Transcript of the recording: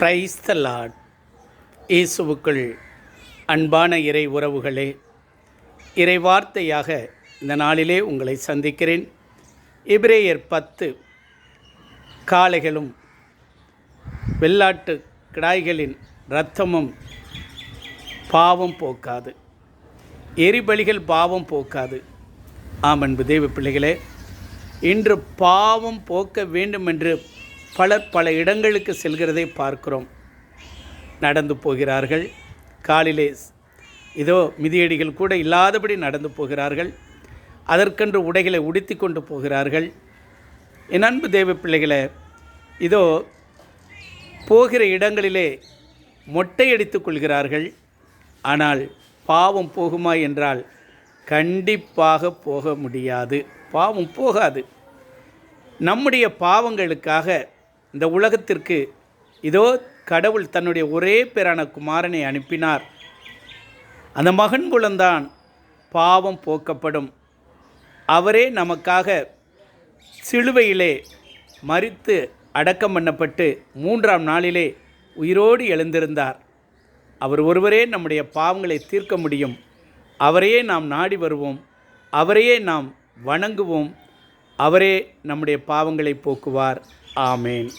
Praise the Lord இயேசுவுக்குள் அன்பான இறை உறவுகளே இறை வார்த்தையாக இந்த நாளிலே உங்களை சந்திக்கிறேன். இப்ரேயர் பத்து காளைகளும் வெள்ளாட்டு கிடாய்களின் இரத்தமும் பாவம் போக்காது. எரிபலிகள் பாவம் போக்காது. ஆம் அன்பு தேவ பிள்ளைகளே இன்று பாவம் போக்க வேண்டும் என்று பலர் பல இடங்களுக்கு செல்கிறதை பார்க்கிறோம். நடந்து போகிறார்கள். காலிலே இதோ மிதியடிகள் கூட இல்லாதபடி நடந்து போகிறார்கள். அதற்கென்று உடைகளை உடுத்தி கொண்டு போகிறார்கள். என் அன்பு தேவ பிள்ளைகளை இதோ போகிற இடங்களிலே மொட்டையடித்துக் கொள்கிறார்கள். ஆனால் பாவம் போகுமா என்றால் கண்டிப்பாக போக முடியாது. பாவம் போகாது. நம்முடைய பாவங்களுக்காக இந்த உலகத்திற்கு இதோ கடவுள் தன்னுடைய ஒரே பேரான குமாரனை அனுப்பினார். அந்த மகன் குலந்தான் பாவம் போக்கப்படும். அவரே நமக்காக சிலுவையிலே மறித்து அடக்கம் பண்ணப்பட்டு மூன்றாம் நாளிலே உயிரோடு எழுந்திருந்தார். அவர் ஒருவரே நம்முடைய பாவங்களை தீர்க்க முடியும். அவரையே நாம் நாடி வருவோம். அவரையே நாம் வணங்குவோம். அவரே நம்முடைய பாவங்களை போக்குவார். ஆமேன்.